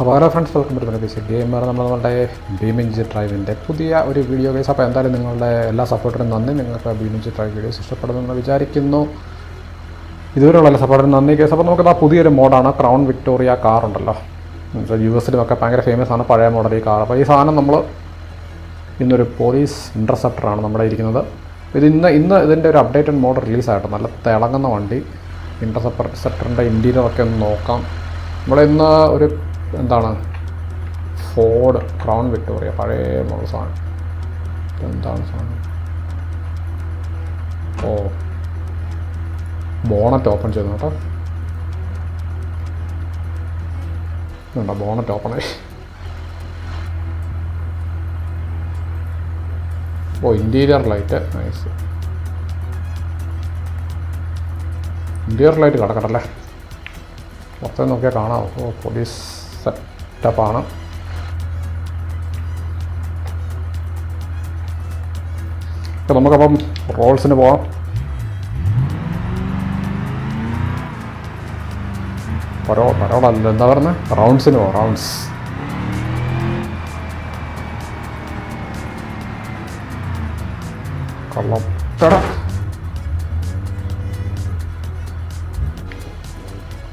അപ്പോൾ hello friends welcome to B C gamer നമ്മൾ നമ്മുടെ ബീമിഞ്ചി ഡ്രൈവിന്റെ പുതിയ ഒരു വീഡിയോ കേസ് അപ്പോൾ എന്തായാലും നിങ്ങളുടെ എല്ലാ സപ്പോർട്ടിനും നന്ദി. നിങ്ങൾക്ക് ബീമിഞ്ചി ഡ്രൈവ് വീഡിയോസ് ഇഷ്ടപ്പെടുമെന്ന് വിചാരിക്കുന്നു. ഇതുവരെയുള്ള എല്ലാ സപ്പോർട്ടിനും നന്ദി കേസ് അപ്പോൾ നമുക്ക് ആ പുതിയൊരു മോഡാണ് ക്രൗൺ വിക്ടോറിയ കാർ ഉണ്ടല്ലോ. യു എസിലുമൊക്കെ ഭയങ്കര ഫേമസ് ആണ് പഴയ മോഡൽ ഈ കാർ അപ്പോൾ ഈ സാധനം നമ്മൾ ഇന്നൊരു പോലീസ് ഇന്റർസെപ്റ്ററാണ് നമ്മുടെ ഇരിക്കുന്നത്. ഇത് ഇന്ന് ഇന്ന് ഇതിന്റെ ഒരു അപ്ഡേറ്റഡ് മോഡ് റിലീസായിട്ട് നല്ല തിളങ്ങുന്ന വണ്ടി. ഇന്റർസെപ്റ്റർ സെപ്റ്ററിന്റെ ഇന്റീരിയറൊക്കെ ഒന്ന് നോക്കാം. നമ്മൾ ഇന്ന് ഒരു എന്താണ്? ഫോർഡ് ക്രൗൺ വിക്ടോറിയ പഴയ മോഡൽ സാധനം. എന്താണ് സാധനം? ഓ ബോണറ്റ് ഓപ്പൺ ചെയ്തു കേട്ടോ. ഇതുണ്ടോ ബോണറ്റ് ഓപ്പൺ ആയി? ഓ interior light nice interior light കിടക്കട്ടല്ലേ പുറത്തേ നോക്കിയാൽ കാണാം. ഓ പോലീസ് സെറ്റപ്പാണ് നമുക്കപ്പം റോൾസിന് പോവാം. പരോ പരോടല്ല എന്താ പറഞ്ഞ? റൗണ്ട്സിന് പോവാം റൗണ്ട്സ്. കള്ളം. എടാ.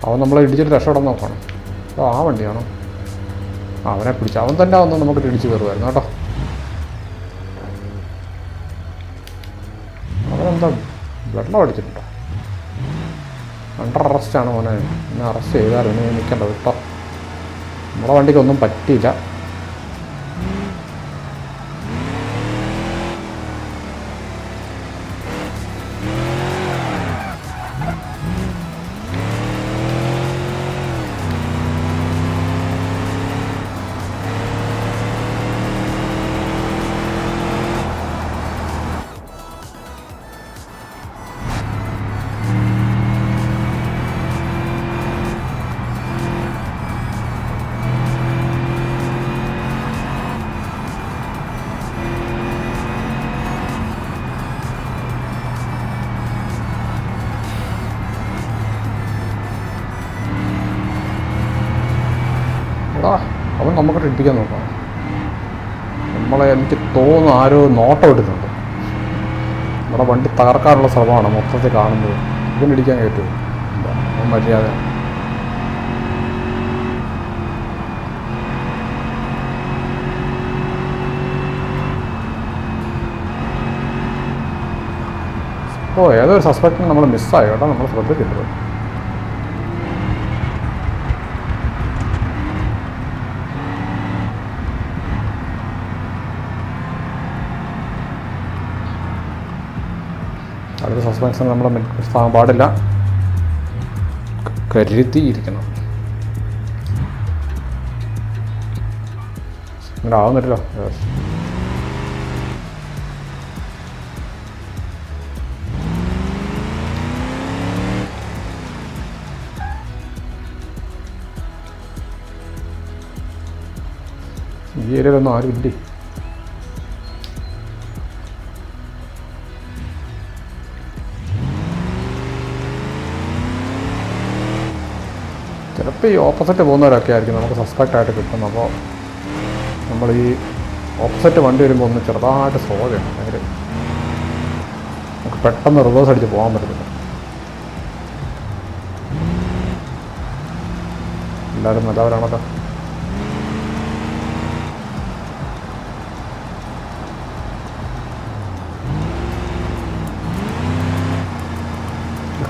അവൻ നമ്മളെ ഇടിച്ചിട്ട് രക്ഷപ്പെടാൻ നോക്കണം അപ്പോൾ ആ വണ്ടിയാണോ? അവനെ പിടിച്ചു. അവൻ തന്നെ വന്ന് നമുക്ക് ഇടിച്ച് കയറുമായിരുന്നു കേട്ടോ. അവനെന്താ വെള്ളം അടിച്ചിട്ടുണ്ടോ? അണ്ടർ അറസ്റ്റാണ് മോനെ. എന്നെ അറസ്റ്റ് ചെയ്താലും നിൽക്കേണ്ടത് നിൽക്കേണ്ട കേട്ടോ നമ്മുടെ വണ്ടിക്കൊന്നും പറ്റിയില്ല. അവൻ നമുക്ക് ഇടിപ്പിക്കാൻ നോക്കാം. നമ്മളെ എനിക്ക് തോന്നുന്നു ആരോ നോട്ടം ഇട്ടിട്ടുണ്ട്. നമ്മുടെ വണ്ടി തകർക്കാനുള്ള ശ്രമമാണ് മൊത്തത്തിൽ കാണുന്നത്. ഇവനിടിക്കാൻ കയറ്റുമോ? മര്യാദ. ഓ ഏതൊരു സസ്പെക്റ്റിന് നമ്മൾ മിസ്സായി കേട്ടോ നമ്മൾ ശ്രദ്ധിച്ചിട്ടുണ്ട്. സസ്പെൻഷൻ നമ്മൾ മിസ്സാകാൻ പാടില്ല കരുതിയിരിക്കണം ഇങ്ങനെ ആവുന്നില്ലല്ലോ. ഈ ഏരിയയിലൊന്നും ആരും ഇല്ലേ ചിലപ്പോൾ ഈ ഓപ്പോസിറ്റ് പോകുന്നവരൊക്കെ ആയിരിക്കും നമുക്ക് സസ്പെക്റ്റ് ആയിട്ട് കിട്ടുന്നത്. അപ്പോൾ നമ്മൾ ഈ ഓപ്പോസിറ്റ് വണ്ടി വരുമ്പോൾ ഒന്ന് ചെറുതായിട്ട് സ്ലോ ചെയ്യണം. ഭയങ്കര നമുക്ക് പെട്ടെന്ന് റിവേഴ്സ് അടിച്ച് പോകാൻ പറ്റത്തില്ല. എല്ലാവരും നല്ലവരാണല്ലോ.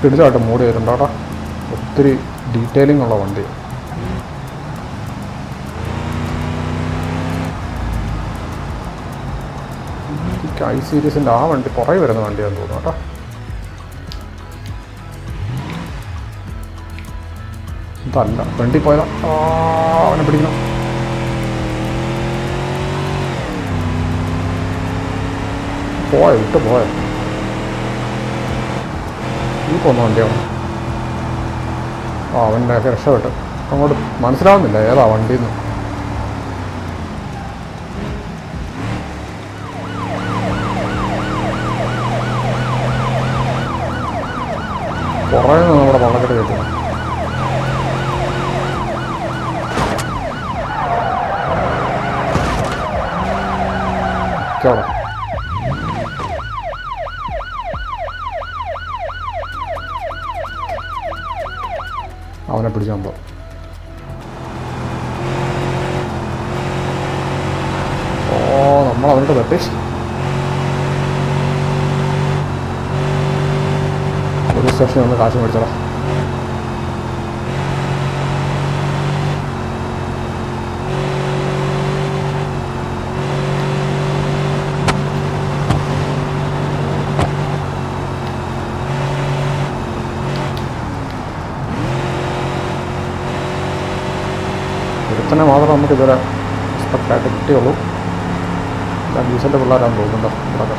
കിടിലായിട്ട് മൂടി വരുന്നുണ്ടോ ഒത്തിരി ഡീറ്റെയിലിംഗ് ഉള്ള വണ്ടി. ഐ സീരീസിന്റെ ആ വണ്ടി കുറേ വരുന്ന വണ്ടിയാന്ന് തോന്നുന്നു കേട്ടോ. ഇതല്ല വണ്ടി പോയതാ. അവനെ പിടിക്കണം. പോയ? വിട്ട് പോയ? ഈ പോന്ന വണ്ടിയാണ് അവന്റെ രക്ഷപ്പെട്ടു. അങ്ങോട്ട് മനസ്സിലാവുന്നില്ല ഏതാ വണ്ടിന്ന് പുറമേ നിന്ന് നമ്മുടെ പള്ളക്കെട്ട് കേട്ടു അവനെ പിടിച്ചാൽ പോകും ഓ നമ്മൾ അവനോട് തട്ടി ഒരു സെക്ഷൻ ഒന്ന് കാശ് മേടിച്ചോളാം. നമുക്ക് ഇതുവരെ എക്സ്പെക്റ്റായിട്ട് കിട്ടിയുള്ളൂ. ഞാൻ ഡീസലിന്റെ പിള്ളേരാണ് തോന്നുന്നുണ്ടോ ഇവിടെ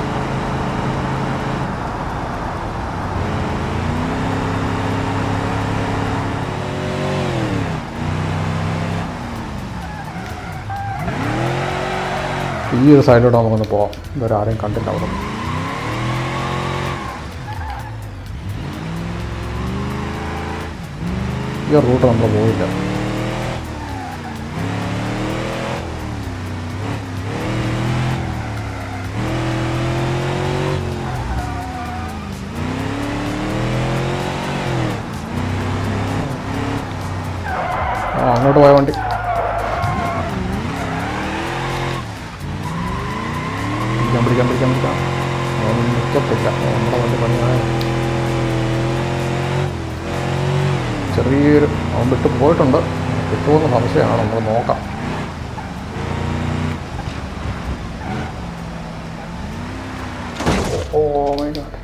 ഈ ഒരു സൈഡിലൂടെ നമുക്കൊന്ന് പോവാം. ഇതുവരെ ആരെയും കണ്ടില്ല അവിടെ. ഈ റൂട്ട് നമ്മൾ പോയില്ല. അങ്ങോട്ട് പോയ വണ്ടി. ചെറിയൊരു അവൻ വിട്ട് പോയിട്ടുണ്ട്. കിട്ടുമെന്ന് സംശയമാണ്. നമ്മൾ നോക്കാം. ഓ മൈ ഗോഡ്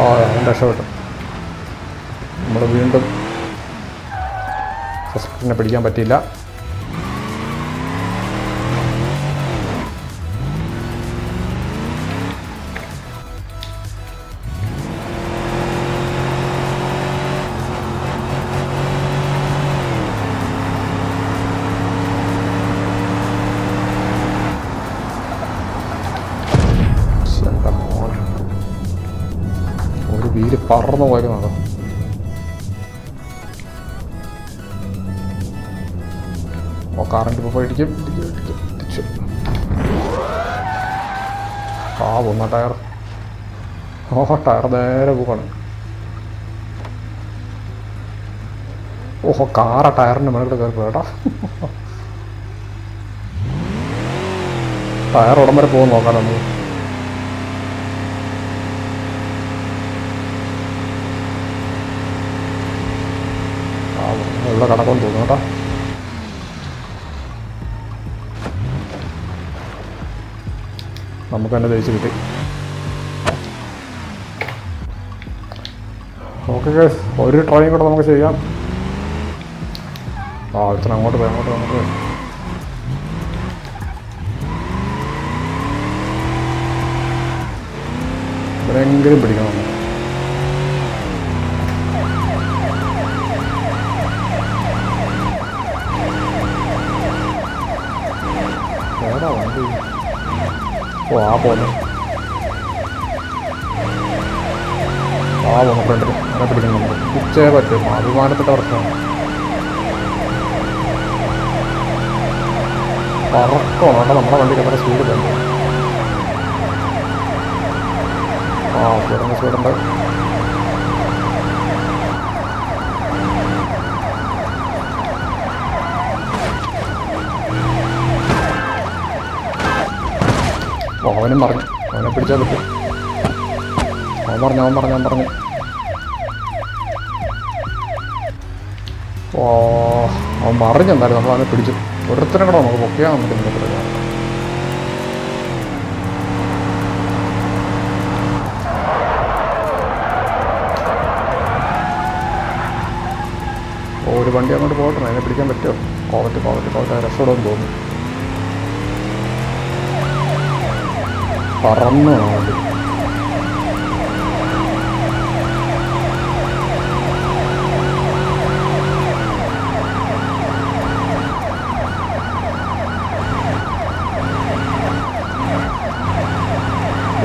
ഓ രക്ഷപ്പെട്ടു നമ്മൾ വീണ്ടും സസ്പെക്റ്റിനെ പിടിക്കാൻ പറ്റിയില്ല. വീര് പറന്നു പോയിരുന്നോ കാറിന്റെ ഇപ്പോൾ ഇടിക്കും ഇടിക്കും ആ പോന്ന ടയർ. ഓ ടയർ നേരെ പോവാണ്. ഓഹോ കാറ ടയറിന്റെ മുകളിൽ കയറി പോയട്ടാ ടയർ ഉടൻ വരെ പോകും നോക്കാം നമുക്ക്. ഇവിടെ കിടക്കുമെന്ന് തോന്നുന്നു കേട്ടോ. നമുക്ക് തന്നെ തയ്ച്ച് കിട്ടി. ഓക്കെ ഗൈസ് ഒരു ട്രൈയും കൂടെ നമുക്ക് ചെയ്യാം. ആ ഇത്ര അങ്ങോട്ട് പോയി അങ്ങോട്ട് I ഇവരെങ്കിലും പിടിക്കണം നമുക്ക്. ഏതാ വണ്ടി. ഓ ആ പോന്നു. ആ പോന്നു ഫ്രണ്ടിൽ അങ്ങനെ പിടിക്കണം നമുക്ക് പിടിച്ചേ പറ്റും. അഭിമാനപ്പെട്ട പ്രശ്നമാണ് പറക്കണം? കേട്ടോ നമ്മുടെ വണ്ടി നമ്മുടെ സ്പീഡ് തന്നെ ആ സ്പീഡുണ്ട് അവനും പറഞ്ഞു. അവനെ പിടിച്ചാൽ പറ്റും. അവൻ പറഞ്ഞു അവൻ പറഞ്ഞു അവൻ പറഞ്ഞു. ഓ അവൻ പറഞ്ഞു എന്തായാലും നമ്മൾ അവനെ പിടിച്ചു. ഒരുത്തരം കൂടെ നമുക്ക് പൊക്കിയാൽ നമുക്ക് ഒരു വണ്ടി അങ്ങോട്ട് പോകട്ടെ അതിനെ പിടിക്കാൻ പറ്റുമോ? കോവറ്റ് കോവറ്റ് കോവറ്റ് രക്ഷപ്പെടുമെന്ന് തോന്നുന്നു. പറന്നു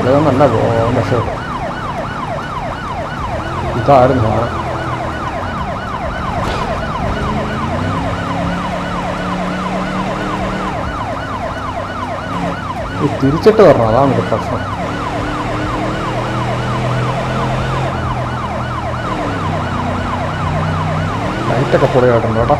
ആ നല്ല പക്ഷേ ഇതായിരുന്നു തിരിച്ചിട്ട് വരണം അതാണ് ഒരു പ്രശ്നം. ലൈറ്റൊക്കെ പൊളിയായിട്ടുണ്ട് കേട്ടോ.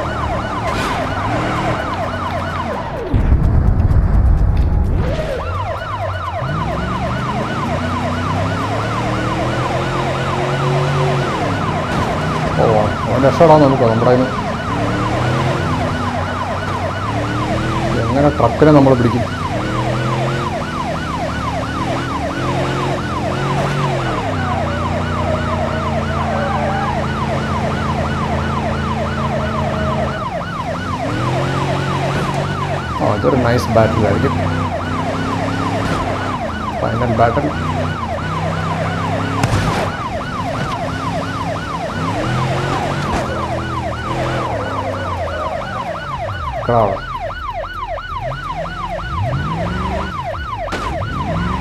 ഓ അവൻ നമുക്ക് നമ്മുടെ എങ്ങനെ ട്രക്കിനെ നമ്മൾ പിടിക്കും? ആ ഇതൊരു നൈസ് ബാറ്റിലായിരിക്കും ഫൈനൽ ബാറ്റിൽ ക്രാവ്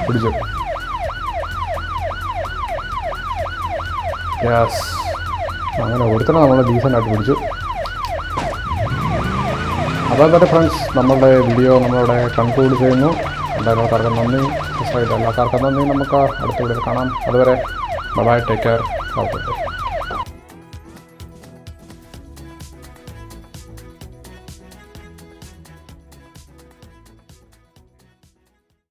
പിടിച്ചു യെസ് അങ്ങനെ ഒരുത്തനെ നമ്മൾ ഡീസന്റ് ആയിട്ട് പിടിച്ചു എന്തായാലും ഫ്രണ്ട്സ് നമ്മളുടെ വീഡിയോ നമ്മളിവിടെ കൺക്ലൂഡ് ചെയ്യുന്നു. എല്ലാവർക്കും നന്ദി. ചെയ്ത എല്ലാവർക്കും നന്ദി. നമുക്ക് അടുത്ത വീഡിയോ കാണാം. അതുവരെ ബൈ ടേക്ക് കെയർ ഓക്കെ